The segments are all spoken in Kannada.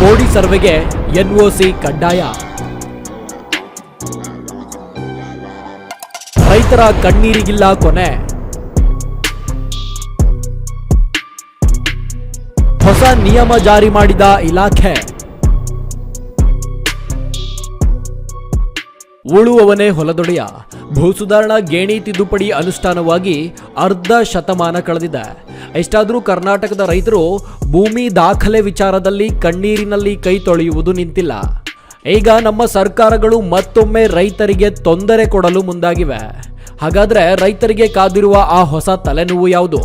ಪೋಡಿ ಸರ್ವೆಗೆ ಎನ್ಒಸಿ ಕಡ್ಡಾಯ. ರೈತರ ಕಣ್ಣೀರಿಗಿಲ್ಲ ಕೊನೆ. ಹೊಸ ನಿಯಮ ಜಾರಿ ಮಾಡಿದ ಇಲಾಖೆ. ಉಳುವವನೇ ಹೊಲದೊಡೆಯ. ಭೂ ಸುಧಾರಣಾ ಗೇಣಿ ತಿದ್ದುಪಡಿ ಅನುಷ್ಠಾನವಾಗಿ ಅರ್ಧ ಶತಮಾನ ಕಳೆದಿದೆ. ಎಷ್ಟಾದರೂ ಕರ್ನಾಟಕದ ರೈತರು ಭೂಮಿ ದಾಖಲೆ ವಿಚಾರದಲ್ಲಿ ಕಣ್ಣೀರಿನಲ್ಲಿ ಕೈ ತೊಳೆಯುವುದು ನಿಂತಿಲ್ಲ. ಈಗ ನಮ್ಮ ಸರ್ಕಾರಗಳು ಮತ್ತೊಮ್ಮೆ ರೈತರಿಗೆ ತೊಂದರೆ ಕೊಡಲು ಮುಂದಾಗಿವೆ. ಹಾಗಾದ್ರೆ ರೈತರಿಗೆ ಕಾದಿರುವ ಆ ಹೊಸ ತಲೆನೋವು ಯಾವುದು?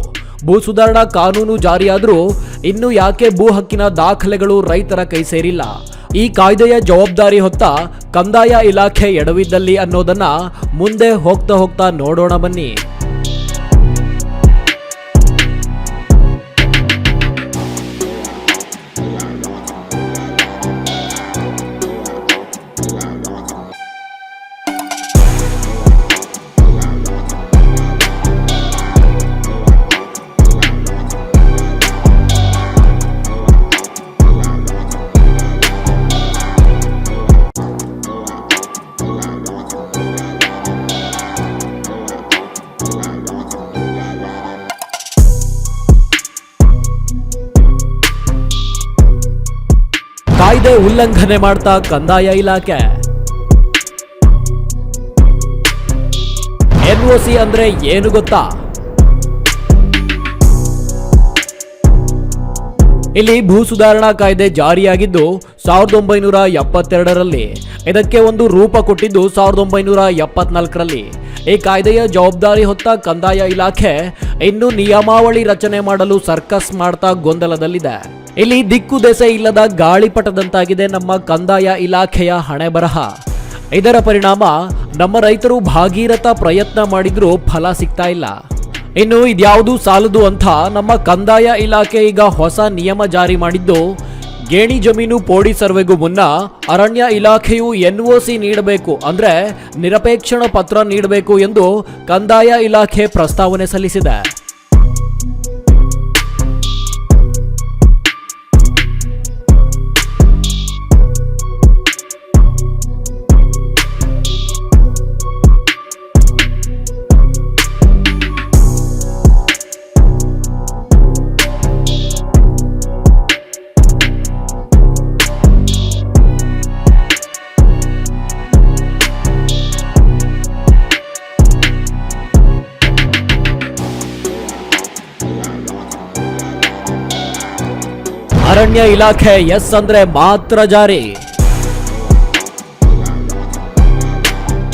ಭೂ ಸುಧಾರಣಾ ಕಾನೂನು ಜಾರಿಯಾದರೂ ಇನ್ನು ಯಾಕೆ ಭೂ ಹಕ್ಕಿನ ದಾಖಲೆಗಳು ರೈತರ ಕೈ ಸೇರಿಲ್ಲ? ಈ ಕಾಯ್ದೆಯ ಜವಾಬ್ದಾರಿ ಹೊತ್ತ ಕಂದಾಯ ಇಲಾಖೆ ಎಡವಿದ್ದಲ್ಲಿ ಅನ್ನೋದನ್ನ ಮುಂದೆ ಹೋಗ್ತಾ ಹೋಗ್ತಾ ನೋಡೋಣ ಬನ್ನಿ. ಕಾಯ್ದೆ ಉಲ್ಲಂಘನೆ ಮಾಡ್ತಾ ಕಂದಾಯ ಇಲಾಖೆ. ಎನ್ಒಸಿ ಅಂದ್ರೆ ಏನು ಗೊತ್ತಾ? ಇಲ್ಲಿ ಭೂ ಸುಧಾರಣಾ ಕಾಯ್ದೆ ಜಾರಿಯಾಗಿದ್ದು ಸಾವಿರದ ಒಂಬೈನೂರ ಎಪ್ಪತ್ತೆರಡರಲ್ಲಿ. ಇದಕ್ಕೆ ಒಂದು ರೂಪ ಕೊಟ್ಟಿದ್ದು ಸಾವಿರದ ಒಂಬೈನೂರ ಎಪ್ಪತ್ನಾಲ್ಕರಲ್ಲಿ. ಈ ಕಾಯ್ದೆಯ ಜವಾಬ್ದಾರಿ ಹೊತ್ತ ಕಂದಾಯ ಇಲಾಖೆ ಇನ್ನು ನಿಯಮಾವಳಿ ರಚನೆ ಮಾಡಲು ಸರ್ಕಸ್ ಮಾಡ್ತಾ ಗೊಂದಲದಲ್ಲಿದೆ. ಇಲ್ಲಿ ದಿಕ್ಕು ದೆಸೆ ಇಲ್ಲದ ಗಾಳಿಪಟದಂತಾಗಿದೆ ನಮ್ಮ ಕಂದಾಯ ಇಲಾಖೆಯ ಹಣೆ ಬರಹ. ಇದರ ಪರಿಣಾಮ ನಮ್ಮ ರೈತರು ಭಾಗೀರಥ ಪ್ರಯತ್ನ ಮಾಡಿದ್ರೂ ಫಲ ಸಿಗ್ತಾ ಇಲ್ಲ. ಇನ್ನು ಇದ್ಯಾವುದು ಸಾಲದು ಅಂತ ನಮ್ಮ ಕಂದಾಯ ಇಲಾಖೆ ಈಗ ಹೊಸ ನಿಯಮ ಜಾರಿ ಮಾಡಿದ್ದು, ಗೇಣಿ ಜಮೀನು ಪೋಡಿ ಸರ್ವೆಗೂ ಮುನ್ನ ಅರಣ್ಯ ಇಲಾಖೆಯು ಎನ್ಒಸಿ ನೀಡಬೇಕು ಅಂದ್ರೆ ನಿರಪೇಕ್ಷಣ ಪತ್ರ ನೀಡಬೇಕು ಎಂದು ಕಂದಾಯ ಇಲಾಖೆ ಪ್ರಸ್ತಾವನೆ ಸಲ್ಲಿಸಿದೆ. ಅರಣ್ಯ ಇಲಾಖೆ ಎಸ್ ಅಂದ್ರೆ ಮಾತ್ರ ಜಾರಿ.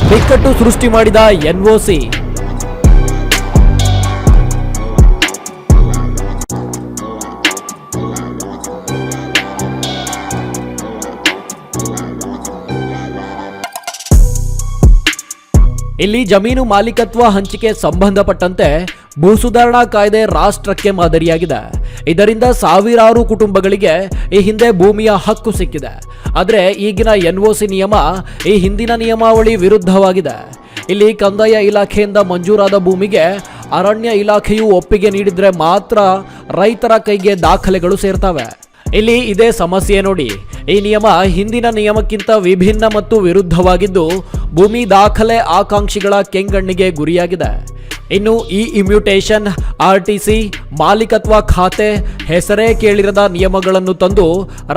ಬಿಕ್ಕಟ್ಟು ಸೃಷ್ಟಿ ಮಾಡಿದ ಎನ್ಒಸಿ ಇಲ್ಲಿ ಜಮೀನು ಮಾಲೀಕತ್ವ ಹಂಚಿಕೆ ಸಂಬಂಧಪಟ್ಟಂತೆ ಭೂ ಸುಧಾರಣಾ ಕಾಯ್ದೆ ರಾಷ್ಟ್ರಕ್ಕೆ ಮಾದರಿಯಾಗಿದೆ. ಇದರಿಂದ ಸಾವಿರಾರು ಕುಟುಂಬಗಳಿಗೆ ಈ ಹಿಂದೆ ಭೂಮಿಯ ಹಕ್ಕು ಸಿಕ್ಕಿದೆ. ಆದರೆ ಈಗಿನ ಎನ್ಒಸಿ ನಿಯಮ ಈ ಹಿಂದಿನ ನಿಯಮಾವಳಿ ವಿರುದ್ಧವಾಗಿದೆ. ಇಲ್ಲಿ ಕಂದಾಯ ಇಲಾಖೆಯಿಂದ ಮಂಜೂರಾದ ಭೂಮಿಗೆ ಅರಣ್ಯ ಇಲಾಖೆಯು ಒಪ್ಪಿಗೆ ನೀಡಿದರೆ ಮಾತ್ರ ರೈತರ ಕೈಗೆ ದಾಖಲೆಗಳು ಸೇರ್ತವೆ. ಇಲ್ಲಿ ಇದೇ ಸಮಸ್ಯೆ ನೋಡಿ. ಈ ನಿಯಮ ಹಿಂದಿನ ನಿಯಮಕ್ಕಿಂತ ವಿಭಿನ್ನ ಮತ್ತು ವಿರುದ್ಧವಾಗಿದ್ದು ಭೂಮಿ ದಾಖಲೆ ಆಕಾಂಕ್ಷಿಗಳ ಕೆಂಗಣ್ಣಿಗೆ ಗುರಿಯಾಗಿದೆ. ಇನ್ನು ಈ ಇಮ್ಯುಟೇಷನ್ ಆರ್ ಟಿ ಸಿ ಮಾಲೀಕತ್ವ ಖಾತೆ ಹೆಸರೇ ಕೇಳಿರದ ನಿಯಮಗಳನ್ನು ತಂದು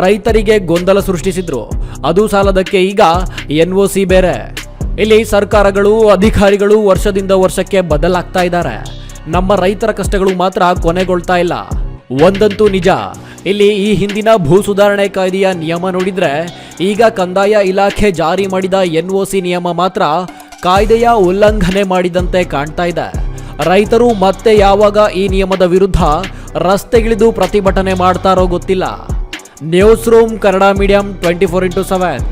ರೈತರಿಗೆ ಗೊಂದಲ ಸೃಷ್ಟಿಸಿದ್ರು. ಅದು ಸಾಲದಕ್ಕೆ ಈಗ ಎನ್ ಒ ಸಿ ಬೇರೆ. ಇಲ್ಲಿ ಸರ್ಕಾರಗಳು, ಅಧಿಕಾರಿಗಳು ವರ್ಷದಿಂದ ವರ್ಷಕ್ಕೆ ಬದಲಾಗ್ತಾ ಇದ್ದಾರೆ. ನಮ್ಮ ರೈತರ ಕಷ್ಟಗಳು ಮಾತ್ರ ಕೊನೆಗೊಳ್ತಾ ಇಲ್ಲ. ಒಂದಂತೂ ನಿಜ. ಇಲ್ಲಿ ಈ ಹಿಂದಿನ ಭೂ ಸುಧಾರಣೆ ಕಾಯ್ದೆಯ ನಿಯಮ ನೋಡಿದ್ರೆ ಈಗ ಕಂದಾಯ ಇಲಾಖೆ ಜಾರಿ ಮಾಡಿದ ಎನ್ ಒ ಸಿ ನಿಯಮ ಮಾತ್ರ ಕಾಯ್ದೆಯ ಉಲ್ಲಂಘನೆ ಮಾಡಿದಂತೆ ಕಾಣ್ತಾ ಇದೆ. ರೈತರು ಮತ್ತೆ ಯಾವಾಗ ಈ ನಿಯಮದ ವಿರುದ್ಧ ರಸ್ತೆಗಿಳಿದು ಪ್ರತಿಭಟನೆ ಮಾಡ್ತಾರೋ ಗೊತ್ತಿಲ್ಲ. News room Kannada medium twenty four into seven